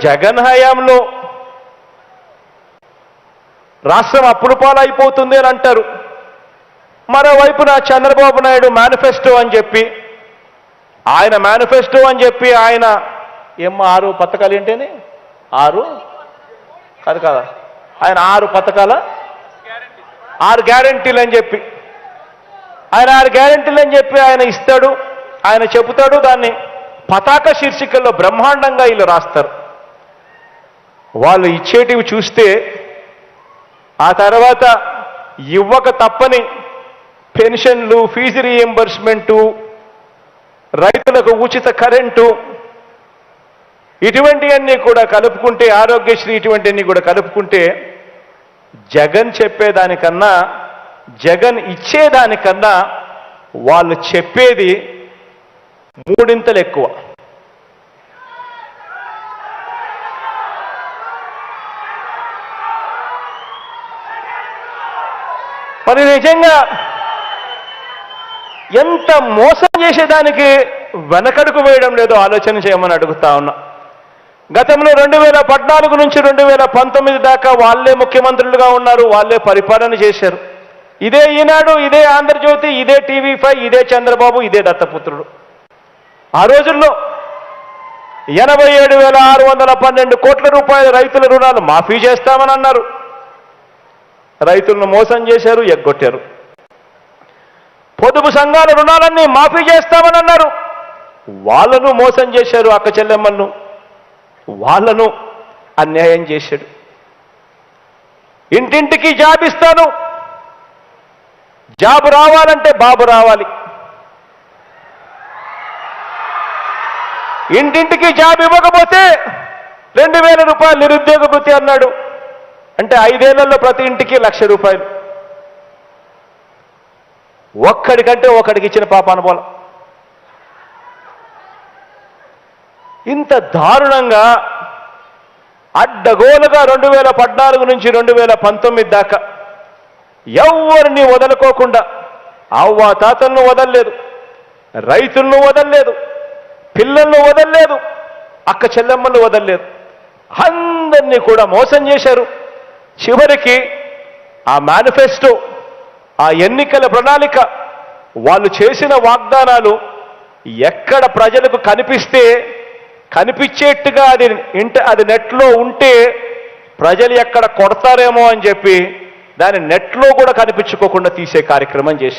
జగన్ హయాంలో రాష్ట్రం అప్పుడు పాలైపోతుంది అని అంటారు. మరోవైపున చంద్రబాబు నాయుడు మేనిఫెస్టో అని చెప్పి ఆయన మేనిఫెస్టో అని చెప్పి ఆయన ఏం ఆరు పథకాలు ఏంటని? ఆరు? కాదు కదా? ఆయన ఆరు పథకాల? ఆరు గ్యారంటీలు అని చెప్పి. ఆయన ఆరు గ్యారంటీలు అని చెప్పి ఆయన ఇస్తాడు ఆయన చెబుతాడు దాన్ని పతాక శీర్షికల్లో బ్రహ్మాండంగా వీళ్ళు రాస్తారు. వాళ్ళు ఇచ్చేటివి చూస్తే ఆ తర్వాత ఇవ్వక తప్పని పెన్షన్లు ఫీజు రీఎంబర్స్మెంటు రైతులకు ఉచిత కరెంటు ఇటువంటివన్నీ కూడా కలుపుకుంటే ఆరోగ్యశ్రీ ఇటువంటివన్నీ కూడా కలుపుకుంటే జగన్ చెప్పేదానికన్నా జగన్ ఇచ్చేదానికన్నా వాళ్ళు చెప్పేది మూడింతలు ఎక్కువ. మరి నిజంగా ఎంత మోసం చేసేదానికి వెనకడుగు వేయడం లేదో ఆలోచన చేయమని అడుగుతా ఉన్నా. గతంలో రెండు వేల పద్నాలుగు నుంచి రెండు వేల పంతొమ్మిది దాకా వాళ్ళే ముఖ్యమంత్రులుగా ఉన్నారు వాళ్ళే పరిపాలన చేశారు. ఇదే ఈనాడు ఇదే ఆంధ్రజ్యోతి ఇదే టీవీ ఫైవ్ ఇదే చంద్రబాబు ఇదే దత్తపుత్రుడు. ఆ రోజుల్లో ఎనభై ఏడు వేల ఆరు వందల పన్నెండు కోట్ల రూపాయల రైతుల రుణాలు మాఫీ చేస్తామని అన్నారు. రైతులను మోసం చేశారు ఎగ్గొట్టారు. పొదుపు సంఘాల రుణాలన్నీ మాఫీ చేస్తామని అన్నారు. వాళ్ళను మోసం చేశారు అక్క చెల్లెమ్మలను వాళ్ళను అన్యాయం చేశాడు. ఇంటింటికి జాబ్ ఇస్తాను. జాబ్ రావాలంటే బాబు రావాలి. ఇంటింటికి జాబ్ ఇవ్వకపోతే రెండు వేల రూపాయలు నిరుద్యోగ వృత్తి అన్నాడు. అంటే ఐదేళ్ళలో ప్రతి ఇంటికి లక్ష రూపాయలు. ఒక్కడికంటే ఒకడికి ఇచ్చిన పాప అనుభవం. ఇంత దారుణంగా అడ్డగోలుగా రెండు వేల పద్నాలుగు నుంచి రెండు వేల పంతొమ్మిది దాకా ఎవరిని వదలుకోకుండా అవ్వ తాతలను వదలలేదు రైతులను వదలలేదు పిల్లలను వదలలేదు అక్క చెల్లెమ్మలు వదలలేదు. అందరినీ కూడా మోసం చేశారు. చివరికి ఆ మేనిఫెస్టో ఆ ఎన్నికల ప్రణాళిక వాళ్ళు చేసిన వాగ్దానాలు ఎక్కడ ప్రజలకు కనిపిస్తే కనిపించేట్టుగా అది ఇంట అది నెట్లో ఉంటే ప్రజలు ఎక్కడ కొడతారేమో అని చెప్పి దాన్ని నెట్లో కూడా కనిపించుకోకుండా తీసే కార్యక్రమం చేశారు.